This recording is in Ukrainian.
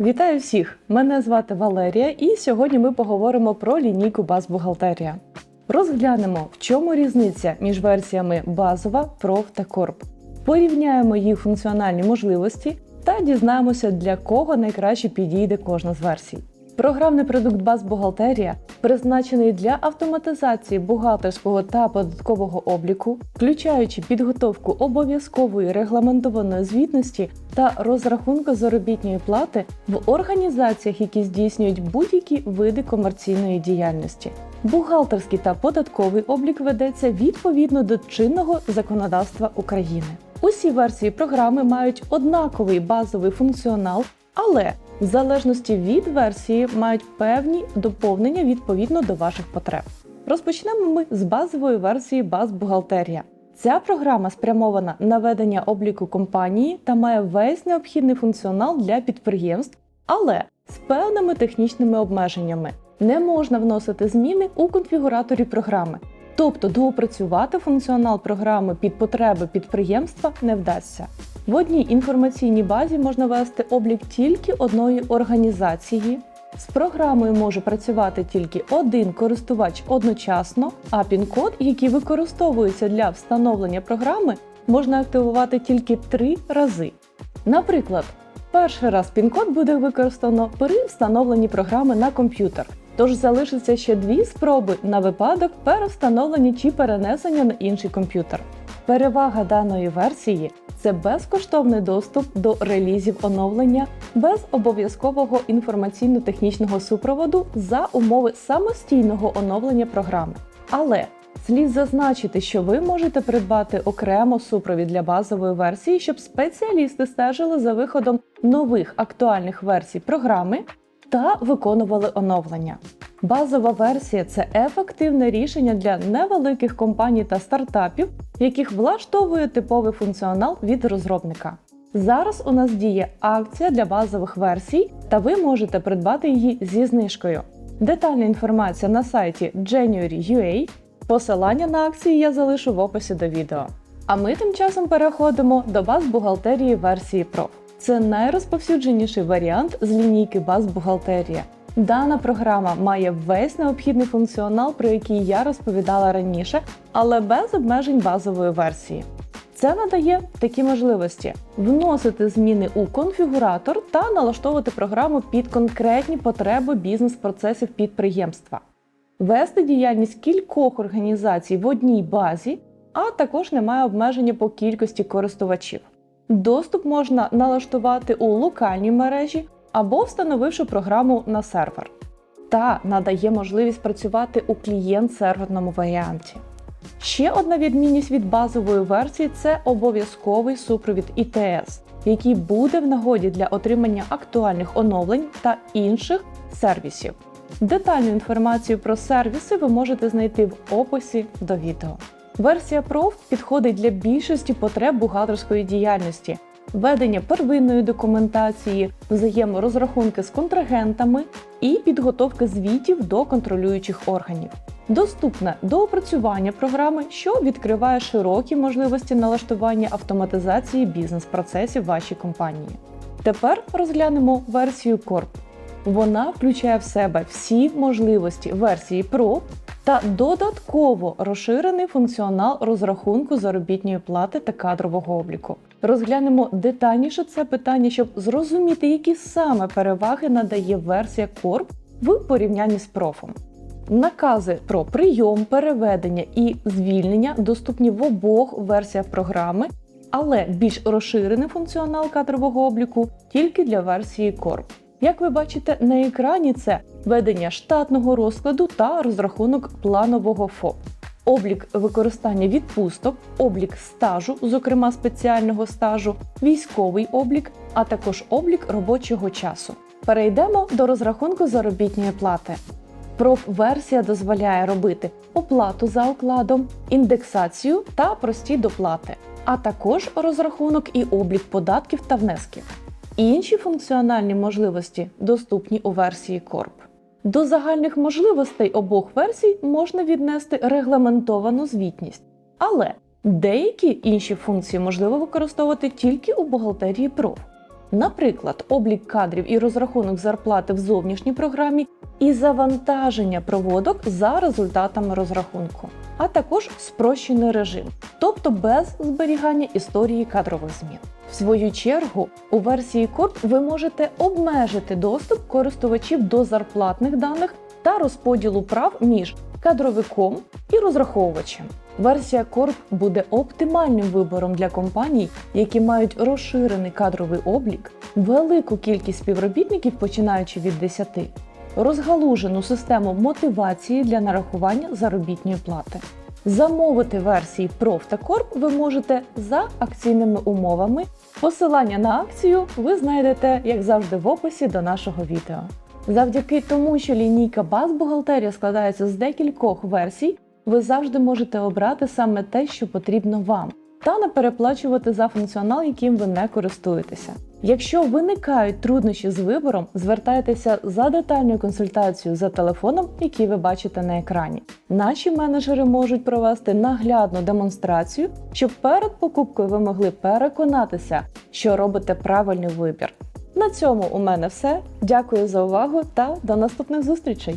Вітаю всіх! Мене звати Валерія, і сьогодні ми поговоримо про лінійку Баз Бухгалтерія. Розглянемо, в чому різниця між версіями базова, проф та корп. Порівняємо їх функціональні можливості та дізнаємося, для кого найкраще підійде кожна з версій. Програмний продукт Баз Бухгалтерія призначений для автоматизації бухгалтерського та податкового обліку, включаючи підготовку обов'язкової регламентованої звітності та розрахунку заробітної плати в організаціях, які здійснюють будь-які види комерційної діяльності. Бухгалтерський та податковий облік ведеться відповідно до чинного законодавства України. Усі версії програми мають однаковий базовий функціонал, але в залежності від версії мають певні доповнення відповідно до ваших потреб. Розпочнемо ми з базової версії Баз Бухгалтерія. Ця програма спрямована на ведення обліку компанії та має весь необхідний функціонал для підприємств, але з певними технічними обмеженнями. Не можна вносити зміни у конфігураторі програми, тобто доопрацювати функціонал програми під потреби підприємства не вдасться. В одній інформаційній базі можна вести облік тільки одної організації. З програмою може працювати тільки один користувач одночасно, а пін-код, який використовується для встановлення програми, можна активувати тільки три рази. Наприклад, перший раз пін-код буде використано при встановленні програми на комп'ютер, тож залишиться ще дві спроби на випадок перевстановлення чи перенесення на інший комп'ютер. Перевага даної версії це безкоштовний доступ до релізів оновлення без обов'язкового інформаційно-технічного супроводу за умови самостійного оновлення програми. Але слід зазначити, що ви можете придбати окремо супровід для базової версії, щоб спеціалісти стежили за виходом нових актуальних версій програми та виконували оновлення. Базова версія це ефективне рішення для невеликих компаній та стартапів, яких влаштовує типовий функціонал від розробника. Зараз у нас діє акція для базових версій, та ви можете придбати її зі знижкою. Детальна інформація на сайті January.ua. Посилання на акції я залишу в описі до відео. А ми тим часом переходимо до баз бухгалтерії версії Pro. Це найрозповсюдженіший варіант з лінійки баз бухгалтерія. Дана програма має весь необхідний функціонал, про який я розповідала раніше, але без обмежень базової версії. Це надає такі можливості: вносити зміни у конфігуратор та налаштовувати програму під конкретні потреби бізнес-процесів підприємства, вести діяльність кількох організацій в одній базі, а також немає обмеження по кількості користувачів. Доступ можна налаштувати у локальній мережі або встановивши програму на сервер, та надає можливість працювати у клієнт-серверному варіанті. Ще одна відмінність від базової версії це обов'язковий супровід ІТС, який буде в нагоді для отримання актуальних оновлень та інших сервісів. Детальну інформацію про сервіси ви можете знайти в описі до відео. Версія Pro підходить для більшості потреб бухгалтерської діяльності, ведення первинної документації, взаєморозрахунки з контрагентами і підготовки звітів до контролюючих органів. Доступна до опрацювання програми, що відкриває широкі можливості налаштування автоматизації бізнес-процесів вашій компанії. Тепер розглянемо версію Corp. Вона включає в себе всі можливості версії Pro та додатково розширений функціонал розрахунку заробітної плати та кадрового обліку. Розглянемо детальніше це питання, щоб зрозуміти, які саме переваги надає версія Corp в порівнянні з профом. Накази про прийом, переведення і звільнення доступні в обох версіях програми, але більш розширений функціонал кадрового обліку тільки для версії Corp. Як ви бачите на екрані, це ведення штатного розкладу та розрахунок планового ФОП, облік використання відпусток, облік стажу, зокрема спеціального стажу, військовий облік, а також облік робочого часу. Перейдемо до розрахунку заробітної плати. Проф-версія дозволяє робити оплату за окладом, індексацію та прості доплати, а також розрахунок і облік податків та внесків. Інші функціональні можливості доступні у версії Corp. До загальних можливостей обох версій можна віднести регламентовану звітність, але деякі інші функції можливо використовувати тільки у бухгалтерії Pro. Наприклад, облік кадрів і розрахунок зарплати в зовнішній програмі і завантаження проводок за результатами розрахунку, а також спрощений режим, тобто без зберігання історії кадрових змін. В свою чергу, у версії Corp ви можете обмежити доступ користувачів до зарплатних даних та розподілу прав між кадровиком і розраховувачем. Версія Corp буде оптимальним вибором для компаній, які мають розширений кадровий облік, велику кількість співробітників, починаючи від 10, розгалужену систему мотивації для нарахування заробітної плати. Замовити версії Prof та Corp ви можете за акційними умовами. Посилання на акцію ви знайдете, як завжди, в описі до нашого відео. Завдяки тому, що лінійка баз бухгалтерія складається з декількох версій, ви завжди можете обрати саме те, що потрібно вам, та не переплачувати за функціонал, яким ви не користуєтеся. Якщо виникають труднощі з вибором, звертайтеся за детальною консультацією за телефоном, який ви бачите на екрані. Наші менеджери можуть провести наглядну демонстрацію, щоб перед покупкою ви могли переконатися, що робите правильний вибір. На цьому у мене все. Дякую за увагу та до наступних зустрічей!